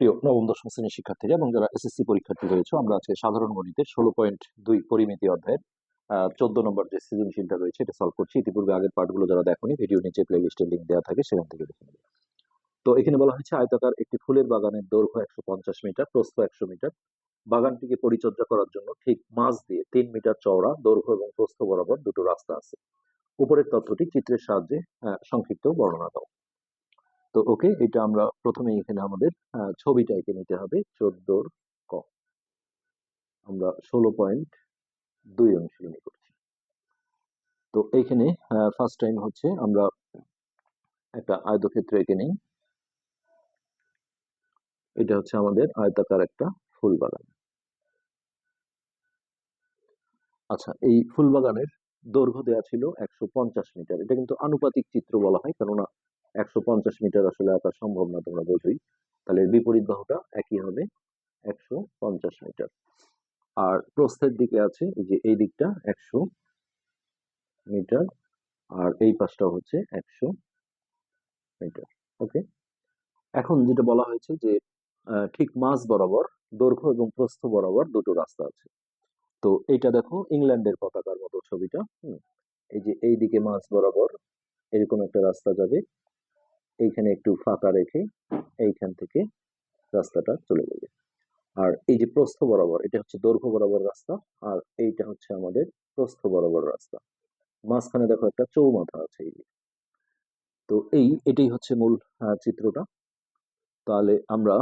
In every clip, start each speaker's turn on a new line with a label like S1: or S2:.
S1: প্রিয় নবম, দশম শ্রেণির শিক্ষার্থীরা এবং যারা এসএসসি পরীক্ষার্থী রয়েছে, আমরা আজকে সাধারণ গণিতের ষোলো পয়েন্ট দুই পরিমিতি অধ্যায়ের চোদ্দ নম্বর যে সৃজনশীলটা রয়েছে, এটা সলভ করছি। ইতিপূর্বে আগের পার্টগুলো যারা দেখোনি ভিডিও নিচে প্লে লিস্টের লিঙ্ক দেওয়া থাকে, সেখান থেকে দেখে নেবে। তো এখানে বলা হয়েছে, আয়তাকার একটি ফুলের বাগানের দৈর্ঘ্য একশো পঞ্চাশ মিটার, প্রস্থ একশো মিটার। বাগানটিকে পরিচর্যা করার জন্য ঠিক মাঝ দিয়ে তিন মিটার চওড়া, দৈর্ঘ্য এবং প্রস্থ বরাবর দুটো রাস্তা আছে। উপরের তথ্যটি চিত্রের সাহায্যে সংক্ষিপ্ত বর্ণনা দাও। তো ওকে, এটা আমরা প্রথমে এখানে আমাদের ছবিটা এঁকে নিতে হবে, চোদ্দোর ক। আমরা ষোলো পয়েন্ট দুই অনুশীলনী করছি। তো এইখানে ফার্স্ট টাইম হচ্ছে আমরা একটা আয়তক্ষেত্র এঁকে নিই। এটা হচ্ছে আমাদের আয়তাকার একটা ফুল বাগান। আচ্ছা এই ফুল বাগানের দৈর্ঘ্য দেওয়া ছিল একশো পঞ্চাশ মিটার। এটা কিন্তু আনুপাতিক চিত্র বলা হয়, কেননা একশো পঞ্চাশ মিটার আসলে আঁকা সম্ভব না তোমরা বোঝোই তাহলে বিপরীত বাহুটা একই হবে, একশো পঞ্চাশ মিটার। আর প্রস্থের দিকে আছে যে এই দিকটা একশো মিটার, আর এই পাশটা হচ্ছে একশো মিটার, ওকে? এখন যেটা বলা হয়েছে যে ঠিক মাঝ বরাবর, দৈর্ঘ্য এবং প্রস্থ বরাবর দুটো রাস্তা আছে। তো এইটা দেখো ইংল্যান্ডের পতাকার মতো ছবিটা এই যে এই দিকে মাঝ বরাবর, এরকম একটা রাস্তা যাবে এইখানে একটু ফাঁকা রেখে এইখান থেকে রাস্তাটা চলে যাবে আর এই যে প্রস্থ বরাবর, এটা হচ্ছে দৈর্ঘ্য বরাবর রাস্তা, আর এইটা হচ্ছে আমাদের প্রস্থ বরাবর রাস্তা। মাঝখানে দেখো একটা চৌমাথা আছে এই। তো এই, এটাই হচ্ছে মূল চিত্রটা। তাহলে আমরা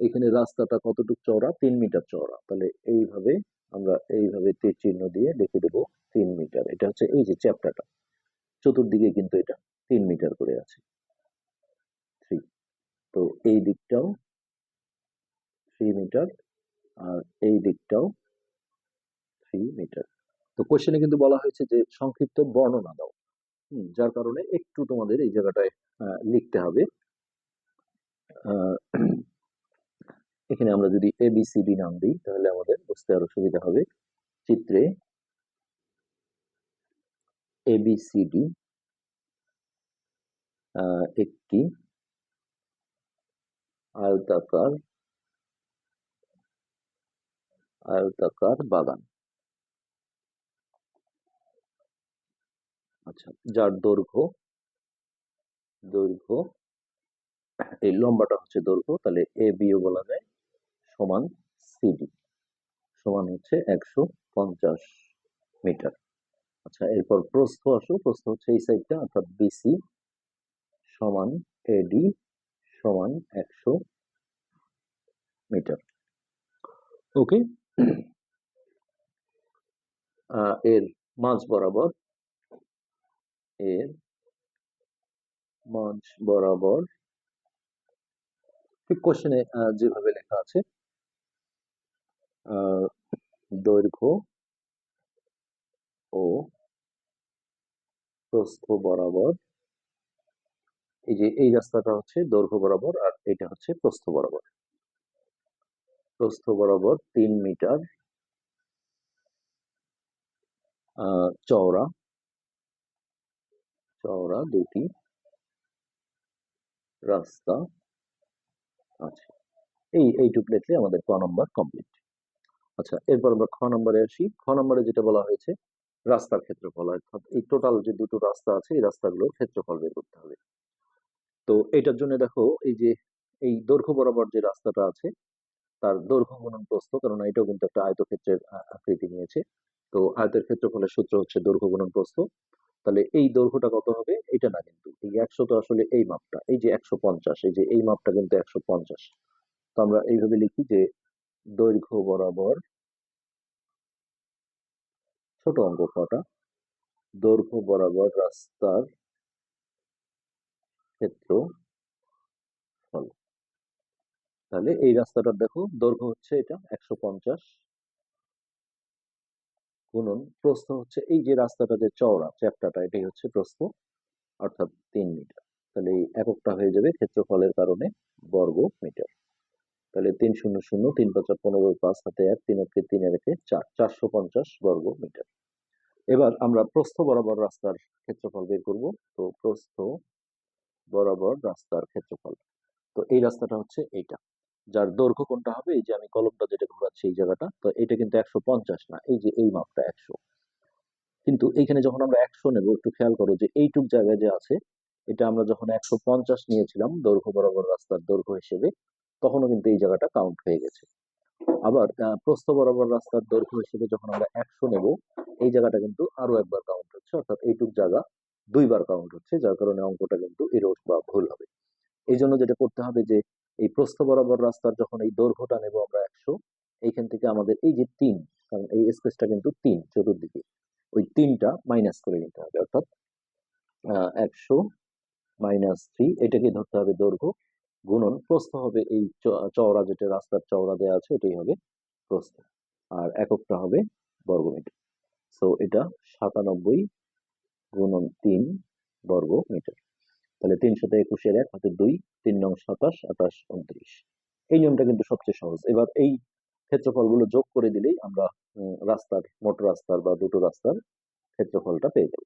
S1: এখানে রাস্তাটা কতটুকু চওড়া? তিন মিটার চওড়া। তাহলে এইভাবে আমরা এইভাবে তীর চিহ্ন দিয়ে লিখে দেবো তিন মিটার। এটা হচ্ছে এই যে চ্যাপ্টারটা। চতুর্দিকে কিন্তু এটা। তিন মিটার করে আছে। থ্রি তো এই দিকটাও থ্রি মিটার আর এই দিকটাও থ্রি মিটার তো কোশ্চেনে কিন্তু বলা হয়েছে যে সংক্ষিপ্ত বর্ণনা দাও। যার কারণে একটু তোমাদের এই জায়গাটায় লিখতে হবে। এখানে আমরা যদি এ বি নাম দিই, তাহলে আমাদের বুঝতে আরও সুবিধা হবে। চিত্রে এ বি সি ডি একটি আয়তাকার আয়তাকার বাগান। আচ্ছা যার দৈর্ঘ্য দৈর্ঘ্য, এই লম্বাটা হচ্ছে দৈর্ঘ্য, তাহলে এ বিও বলা যায় সমান সিডি, সমান হচ্ছে একশো পঞ্চাশ মিটার। আচ্ছা এরপর প্রস্থ আসো, প্রস্থ হচ্ছে এই সাইডটা অর্থাৎ বিসি সমান এডি সমান একশো মিটার। ওকে এর মাঝ বরাবর, এর মাঝ বরাবর, ঠিক কোশ্চেনে যেভাবে লেখা আছে দৈর্ঘ্য ও প্রস্থ বরাবর এই যে এই রাস্তাটা হচ্ছে দৈর্ঘ্য বরাবর আর এটা হচ্ছে প্রস্থ বরাবর। প্রস্থ বরাবর তিন মিটার চওড়া। চওড়া দুটি রাস্তা আছে। এই, এইটুকু লিখলে আমাদের ক নম্বর কমপ্লিট আচ্ছা এরপর আমরা খ নম্বরে আসি। খ নম্বরে যেটা বলা হয়েছে, রাস্তার ক্ষেত্রফল। অর্থাৎ এই টোটাল যে দুটো রাস্তা আছে, এই রাস্তাগুলোর ক্ষেত্রফল বের করতে হবে। তো এটার জন্য দেখো এই যে, এই দৈর্ঘ্য বরাবর যে রাস্তাটা আছে, তার দৈর্ঘ্য গুণন প্রস্থ কারণ এটাও কিন্তু একটা আয়তক্ষেত্রের আকৃতি নিয়েছে। তো আয়তের ক্ষেত্রফলের সূত্র হচ্ছে দৈর্ঘ্য গুণন প্রস্থ। তাহলে এই দৈর্ঘ্যটা কত হবে? এটা না কিন্তু। এই একশো তো আসলে এই মাপটা। এই যে একশো পঞ্চাশ, এই যে এই মাপটা কিন্তু একশো পঞ্চাশ। তো আমরা এইভাবে লিখি যে দৈর্ঘ্য বরাবর ছোট অঙ্ক কটা? দৈর্ঘ্য বরাবর রাস্তার ক্ষেত্র ফল তাহলে এই রাস্তাটার দেখো, দৈর্ঘ্য হচ্ছে এটা একশো পঞ্চাশ গুণন প্রস্থ হচ্ছে এই যে রাস্তাটা যে চওড়া চ্যাপ্টাটা এটাই হচ্ছে প্রস্থ অর্থাৎ তিন মিটার। তাহলে এই এককটা হয়ে যাবে ক্ষেত্রফলের কারণে বর্গ মিটার। তাহলে তিন শূন্য শূন্য, তিন পাঁচ পনেরো, পাঁচ হাতে এক, তিন একে তিন রেখে চার, চারশো পঞ্চাশ বর্গ মিটার। এবার আমরা প্রস্থ বরাবর রাস্তার ক্ষেত্রফল বের করব। তো প্রস্থ বরাবর রাস্তার ক্ষেত্রফল। তো এই রাস্তাটা হচ্ছে এইটা। যার দৈর্ঘ্য কোনটা হবে? এই যে আমি কলমটা যেটা ঘোরাচ্ছি এই জায়গাটা, তো এটা কিন্তু একশো পঞ্চাশ না, এই যে এই মাপটা একশো। কিন্তু এইখানে যখন আমরা একশো নেব, একটু খেয়াল করো যে এইটুক জায়গায় যে আছে, এটা আমরা যখন একশো পঞ্চাশ নিয়েছিলাম দৈর্ঘ্য বরাবর রাস্তার দৈর্ঘ্য হিসেবে, তখনও কিন্তু এই জায়গাটা কাউন্ট হয়ে গেছে। আবার প্রস্থ বরাবর রাস্তার দৈর্ঘ্য হিসেবে যখন আমরা একশো নেব, এই জায়গাটা কিন্তু আরও একবার কাউন্ট হচ্ছে, অর্থাৎ এইটুক জায়গা দুইবার কাউন্ট হচ্ছে, যার কারণে অঙ্কটা কিন্তু এরোড বা ভুল হবে। এই জন্য যেটা করতে হবে যে, এই প্রস্থ বরাবর রাস্তার যখন এই দৈর্ঘ্যটা নেব আমরা একশো, এইখান থেকে আমাদের এই যে তিন, কারণ এই স্পেসটা কিন্তু তিন চতুর্দিকে, ওই তিনটা মাইনাস করে নিতে হবে, অর্থাৎ একশো মাইনাস থ্রি এটাকে ধরতে হবে দৈর্ঘ্য গুণন, প্রস্থ হবে এই চওড়া যেটা রাস্তার চওড়া দেওয়া আছে এটাই হবে প্রস্থ, আর এককটা হবে বর্গমিটার। সো এটা সাতানব্বই গুণন তিন বর্গ মিটার। তাহলে তিনশোতে একুশের এক হাতে দুই, তিন নং সাতাশ, আঠাশ, উনত্রিশ। এই নিয়মটা কিন্তু সবচেয়ে সহজ। এবার এই ক্ষেত্রফলগুলো যোগ করে দিলেই আমরা রাস্তার, মোট রাস্তার বা দুটো রাস্তার ক্ষেত্রফলটা পেয়ে যাব।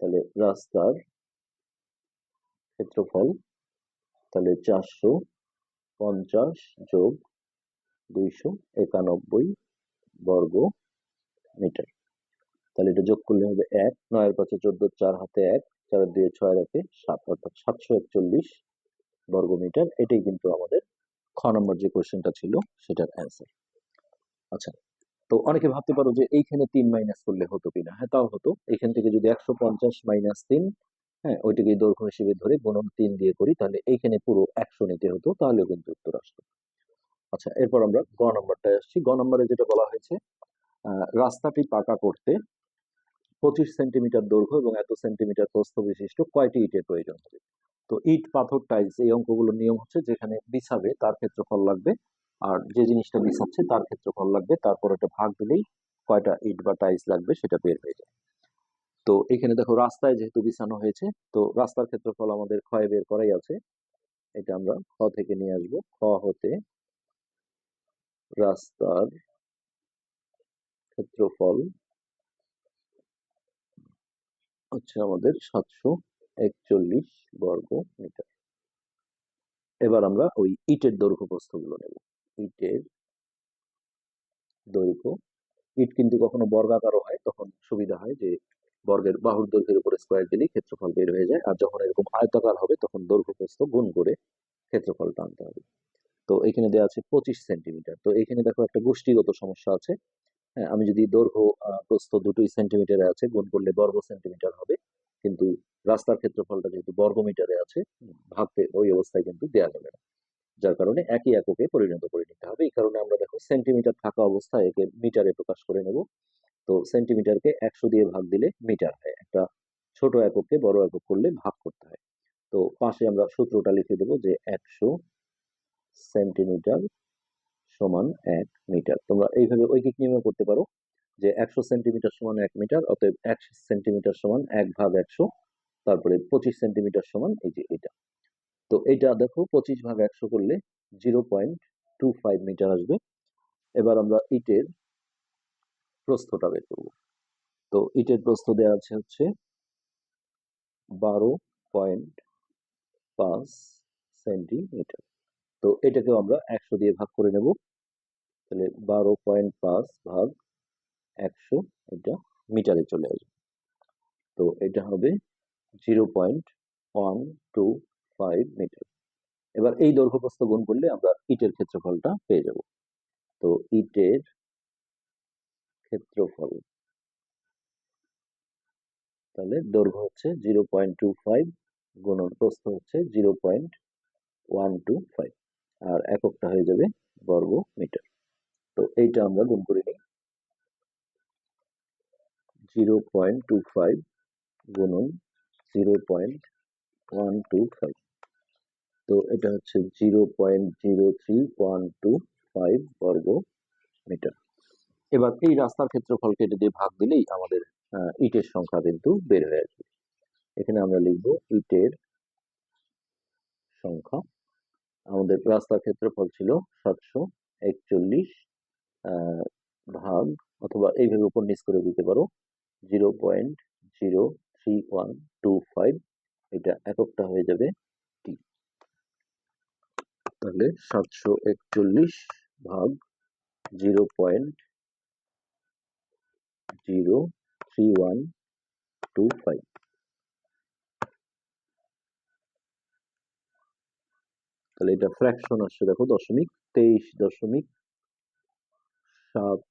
S1: তাহলে রাস্তার ক্ষেত্রফল, তাহলে চারশো পঞ্চাশ যোগ দুইশো একানব্বই বর্গ মিটার। তাহলে এটা যোগ করলে হবে এক নয়ের পাঁচে চোদ্দ, চার হাতে এক, চার দুয়ে ছয় হাতে সাত অর্থাৎ সাতশো একচল্লিশ বর্গ মিটার এটাই কিন্তু আমাদের খ নম্বর যে কোয়েশ্চেনটা ছিল সেটার অ্যান্সার আচ্ছা তো অনেকে ভাবতে পারো যে এইখানে তিন মাইনাস করলে হতো কিনা। হ্যাঁ তাও হতো। এখান থেকে যদি একশো পঞ্চাশ মাইনাস তিন হ্যাঁ ওইটাকে দৈর্ঘ্য হিসেবে ধরে গুণন তিন দিয়ে করি, তাহলে এইখানে পুরো একশো নিতে হতো, তাহলেও কিন্তু উত্তর আসতো। আচ্ছা এরপর আমরা গ নম্বরটায় আসছি। গ নম্বরে যেটা বলা হয়েছে রাস্তাটি পাকা করতে পঁচিশ সেন্টিমিটার দৈর্ঘ্য এবং এত সেন্টিমিটার প্রস্থ বিশিষ্ট কয়টি ইটের প্রয়োজন হবে? তো ইট, পাথর, টাইলস এই অঙ্কগুলোর নিয়ম হচ্ছে যেখানে বিছাবে তার ক্ষেত্রফল লাগবে আর যে জিনিসটা বিছাচ্ছে তার ক্ষেত্রফল লাগবে। তারপর এটা ভাগ দিলেই কয়টা ইট বা টাইলস লাগবে সেটা বের হয়ে যায়। তো এখানে দেখো রাস্তায় যেহেতু বিছানো হয়েছে, তো রাস্তার ক্ষেত্রফল আমাদের ক্ষয় বের করাই আছে। এটা আমরা খ থেকে নিয়ে আসব। খ হতে রাস্তার ক্ষেত্রফল হচ্ছে আমাদের সাতশো একচল্লিশ বর্গ মিটার। এবার আমরা ওই ইটের দৈর্ঘ্য প্রস্থগুলো নেব। ইটের দৈর্ঘ্য। ইট কিন্তু কখনো বর্গাকারও হয়, তখন সুবিধা হয় যে বর্গের বাহুর দৈর্ঘ্যের উপরে স্কোয়ার দিলেই ক্ষেত্রফল বের হয়ে যায়, আর যখন এরকম আয়তাকার হবে, তখন দৈর্ঘ্য প্রস্থ গুণ করে ক্ষেত্রফলটা আনতে হবে। তো এখানে দেওয়া আছে পঁচিশ সেন্টিমিটার। তো এখানে দেখো একটা গোষ্ঠীগত সমস্যা আছে। আমি যদি দৈর্ঘ্য প্রস্থ দুটোই সেন্টিমিটারে আছে, গুণ করলে বর্গ সেন্টিমিটার হবে। কিন্তু রাস্তার ক্ষেত্রফলটা যেহেতু বর্গ মিটারে আছে, ভাগতে ওই অবস্থায় কিন্তু দেওয়া যাবে না। যার কারণে একই এককে পরিণত করে নিতে হবে। এই কারণে আমরা দেখো সেন্টিমিটার থাকা অবস্থায় একে মিটারে প্রকাশ করে নেব। তো সেন্টিমিটারকে একশো দিয়ে ভাগ দিলে মিটার হয়। একটা ছোট এককে বড় একক করলে ভাগ করতে হয়। তো পাশে আমরা সূত্রটা লিখে দেবো যে একশো সেন্টিমিটার সমান এক মিটার। তোমরা এইভাবে ঐকিক নিয়মে করতে পারো যে একশো সেন্টিমিটার সমান এক মিটার, অতএব এক সেন্টিমিটার সমান এক ভাগ একশো, তারপরে পঁচিশ সেন্টিমিটার সমান এই যে এটা। তো এটা দেখো, পঁচিশ ভাগ একশো করলে zero point two five metre আসবে। এবার আমরা ইটের প্রস্থটা বের করব। তো ইটের প্রস্থ দেওয়া আছে হচ্ছে বারো পয়েন্ট পাঁচ সেন্টিমিটার। তো এটাকেও আমরা একশো দিয়ে ভাগ করে নেব। তাহলে বারো পয়েন্ট পাঁচ ভাগ একশো এটা মিটারে চলে আসবে। তো এটা হবে zero point one two five metre. এবার এই দৈর্ঘ্য প্রস্থ গুণ করলে আমরা ইটের ক্ষেত্রফলটা পেয়ে যাব। তো ইটের ক্ষেত্রফল তাহলে দৈর্ঘ্য হচ্ছে জিরো পয়েন্ট টু ফাইভ গুণন প্রস্থ হচ্ছে zero point one two five. আর এককটা হয়ে যাবে বর্গ মিটার তো এইটা আমরা গুণ করে নিই। জিরো পয়েন্ট টু ফাইভ গুণন zero point one two five. তো এটা হচ্ছে zero point zero three one two five বর্গ মিটার এবার এই রাস্তার ক্ষেত্রফল কেটে দিয়ে ভাগ দিলেই আমাদের ইটের সংখ্যা কিন্তু বের হয়ে আসবে। এখানে আমরা লিখব ইটের সংখ্যা আমাদের রাস্তার ক্ষেত্রফল ছিল সাতশো একচল্লিশ ভাগ অথবা এইভাবে উপর নিচ করে দিতে পারো zero point zero three one two five এটা এককটা হয়ে যাবে টি তাহলে সাতশো একচল্লিশ ভাগ zero point zero three one two five তাহলে এটা ফ্র্যাকশন আসছে, দেখো দশমিক, তেইশ দশমিক সাত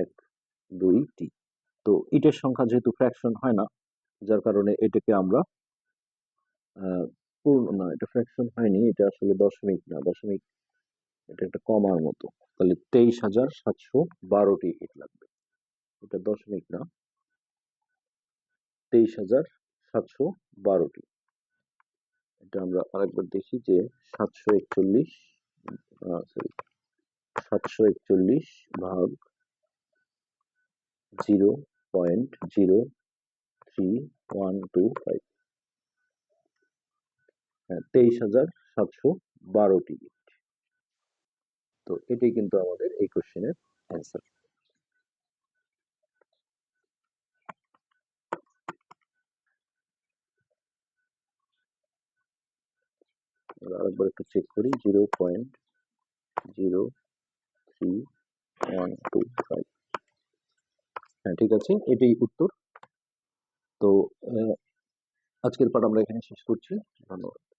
S1: এক দুই টি তো ইটের সংখ্যা যেহেতু ফ্র্যাকশন হয় না, যার কারণে এটাকে আমরা পূর্ণ, না, এটা ফ্র্যাকশন হয়নি, এটা আসলে দশমিক না, দশমিক, এটা একটা কমার মতো। তাহলে তেইশ হাজার সাতশো বারোটি ইট লাগবে। এটা দশমিক না, তেইশ হাজার সাতশো বারোটি এটা আমরা আরেকবার দেখি যে সাতশো একচল্লিশ সাতশো একচল্লিশ ভাগ zero point zero three one two five. হ্যাঁ তেইশ হাজার সাতশো বারোটি তো এটাই কিন্তু আমাদের এই কোশ্চেনের অ্যান্সার আরেকবার একটু চেক করি zero point zero three one two five হ্যাঁ ঠিক আছে, এটাই উত্তর। তো আজকের পাঠ আমরা এখানে শেষ করছি। ধন্যবাদ।